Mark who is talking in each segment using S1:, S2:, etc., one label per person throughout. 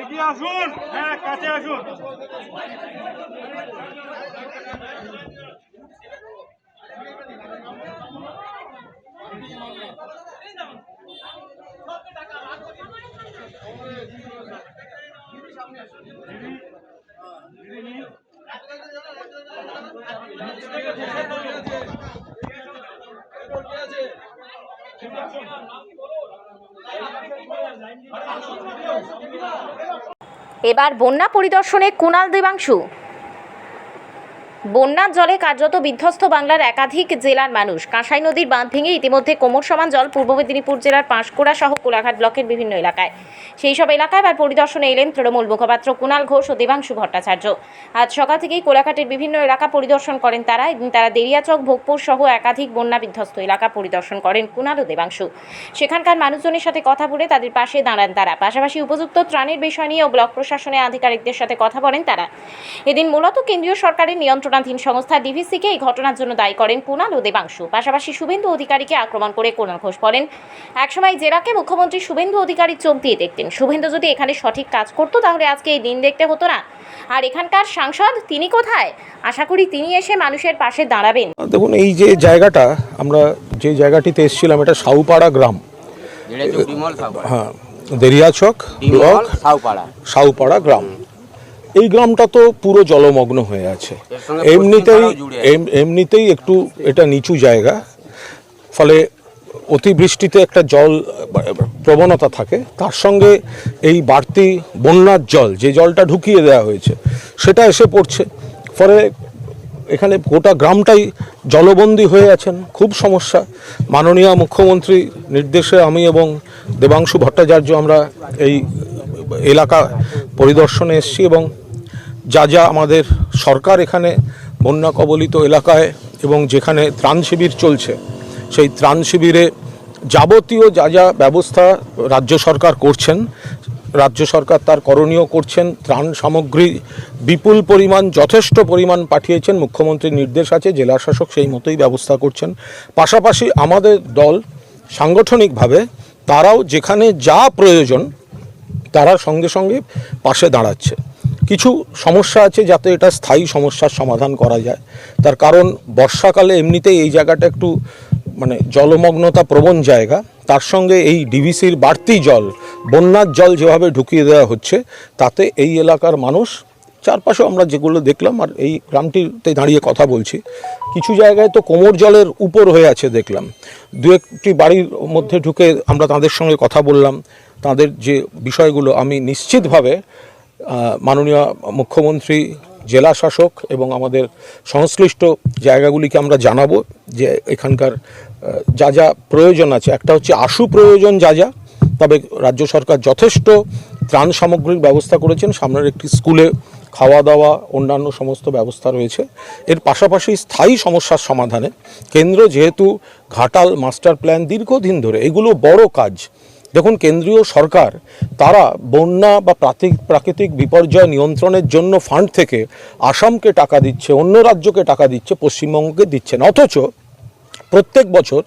S1: এগিয়ে আসুন। হ্যাঁ কাছে আসুন।
S2: এবার বন্যা পরিদর্শনে কুণাল দেবাংশু। বন্যার জলে কার্যত বিধ্বস্ত বাংলার একাধিক জেলার মানুষ। কাঁসাই নদীর বাঁধ ভেঙে ইতিমধ্যে কোমর সমান জল পূর্ব মেদিনীপুর জেলার পাঁশকুড়া সহ কোলাঘাট ব্লকের বিভিন্ন এলাকায়। সেই সব এলাকায় এবার পরিদর্শনে এলেন তৃণমূল মুখপাত্র কুণাল ঘোষ ও দেবাংশু ভট্টাচার্য। আজ সকাল থেকেই কোলাঘাটের বিভিন্ন এলাকা পরিদর্শন করেন তারা এবং তারা দেরিয়াচক ভোগপুর সহ একাধিক বন্যা বিধ্বস্ত এলাকা পরিদর্শন করেন কুণাল ও দেবাংশু। সেখানকার মানুষজনের সাথে কথা বলে তাদের পাশে দাঁড়ান তারা। পাশাপাশি উপযুক্ত ত্রাণের বিষয় নিয়ে ও ব্লক প্রশাসনের আধিকারিকদের সাথে কথা বলেন তারা। এদিন মূলত কেন্দ্রীয় সরকারের নিয়ন্ত্রণাধীন সংস্থা ডিভিসিকে এই ঘটনার জন্য দায়ী করেন কুণাল ও দেবাংশু। পাশাপাশি শুভেন্দু অধিকারীকে আক্রমণ করে কুণাল ঘোষ বলেন একসময় জেলাকে মুখ্যমন্ত্রী শুভেন্দু অধিকারী চোখ দিয়ে দেখতেন। শুভেন্দু যদি এখানে সঠিক কাজ করতো তাহলে আজকে এই দিন দেখতে হতো না। আর এখানকার সাংসদ তিনি কোথায়? আশা করি তিনি এসে মানুষের পাশে দাঁড়াবেন।
S3: দেখুন এই যে জায়গাটা আমরা যে জায়গাটিতে এসেছিলাম এটা সাউপাড়া গ্রাম। হ্যাঁ দেরিয়াচক ব্লক
S4: সাউপাড়া।
S3: সাউপাড়া গ্রাম। এই গ্রামটা তো পুরো জলমগ্ন হয়ে আছে। এমনিতেই এমনিতেই একটু এটা নিচু জায়গা। ফলে অতিবৃষ্টিতে একটা জল প্রবণতা থাকে। তার সঙ্গে এই বাড়তি বন্যার জল যে জলটা ঢুকিয়ে দেওয়া হয়েছে সেটা এসে পড়ছে। ফলে এখানে গোটা গ্রামটাই জলবন্দী হয়ে আছেন। খুব সমস্যা। মাননীয় মুখ্যমন্ত্রী নির্দেশে আমি এবং দেবাংশু ভট্টাচার্য আমরা এই এলাকা পরিদর্শনে এসেছি এবং যা যা আমাদের সরকার এখানে বন্যা কবলিত এলাকায় এবং যেখানে ত্রাণ শিবির চলছে, সেই ত্রাণ শিবিরে যাবতীয় যা যা ব্যবস্থা রাজ্য সরকার করছেন, রাজ্য সরকার তার করণীয় করছেন, ত্রাণ সামগ্রী বিপুল পরিমাণ, যথেষ্ট পরিমাণ পাঠিয়েছেন, মুখ্যমন্ত্রীর নির্দেশ আছে, জেলা শাসক সেই মতোই ব্যবস্থা করছেন। পাশাপাশি আমাদের দল সাংগঠনিকভাবে তারাও যেখানে যা প্রয়োজন তারা সঙ্গে সঙ্গে পাশে দাঁড়াচ্ছে। কিছু সমস্যা আছে যাতে এটা স্থায়ী সমস্যার সমাধান করা যায়। তার কারণ বর্ষাকালে এমনিতেই এই জায়গাটা একটু মানে জলমগ্নতা প্রবণ জায়গা। তার সঙ্গে এই ডিভিসির বাড়তি জল, বন্যার জল যেভাবে ঢুকিয়ে দেওয়া হচ্ছে, তাতে এই এলাকার মানুষ চারপাশে আমরা যেগুলো দেখলাম আর এই গ্রামটিতে দাঁড়িয়ে কথা বলছি, কিছু জায়গায় তো কোমর জলের উপর হয়ে আছে দেখলাম। দু একটি বাড়ির মধ্যে ঢুকে আমরা তাদের সঙ্গে কথা বললাম। তাদের যে বিষয়গুলো আমি নিশ্চিতভাবে মাননীয় মুখ্যমন্ত্রী জেলা শাসক এবং আমাদের সংশ্লিষ্ট জায়গাগুলিকে আমরা জানাব যে এখানকার যা যা প্রয়োজন আছে। একটা হচ্ছে আশু প্রয়োজন যা যা, তবে রাজ্য সরকার যথেষ্ট ত্রাণ সামগ্রীর ব্যবস্থা করেছেন। সামনের একটি স্কুলে খাওয়া দাওয়া অন্যান্য সমস্ত ব্যবস্থা রয়েছে। এর পাশাপাশি স্থায়ী সমস্যার সমাধানে কেন্দ্র যেহেতু ঘাটাল মাস্টার প্ল্যান দীর্ঘদিন ধরে, এগুলো বড় কাজ। দেখুন, কেন্দ্রীয় সরকার তারা বন্যা বা প্রাকৃতিক প্রাকৃতিক বিপর্যয় নিয়ন্ত্রণের জন্য ফান্ড থেকে আসামকে টাকা দিচ্ছে, অন্য রাজ্যকে টাকা দিচ্ছে, পশ্চিমবঙ্গকে দিচ্ছে না। অথচ প্রত্যেক বছর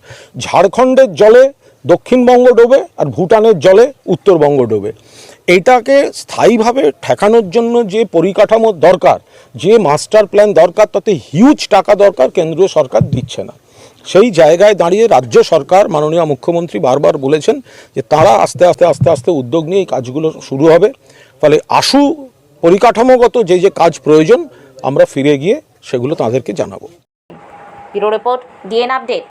S3: ঝাড়খণ্ডের জলে দক্ষিণবঙ্গ ডোবে আর ভুটানের জলে উত্তরবঙ্গ ডোবে। এটাকে স্থায়ীভাবে ঠেকানোর জন্য যে পরিকাঠামোর দরকার, যে মাস্টার প্ল্যান দরকার, তাতে হিউজ টাকা দরকার কেন্দ্রীয় সরকার দিচ্ছে না। সেই জায়গায় দাঁড়িয়ে রাজ্য সরকার, মাননীয় মুখ্যমন্ত্রী বারবার বলেছেন যে তারা আস্তে আস্তে আস্তে আস্তে উদ্যোগ নিয়ে এই কাজগুলো শুরু হবে। ফলে আশু পরিকাঠামোগত যে যে কাজ প্রয়োজন, আমরা ফিরে গিয়ে সেগুলো তাদেরকে জানাব।
S2: Report, DN update.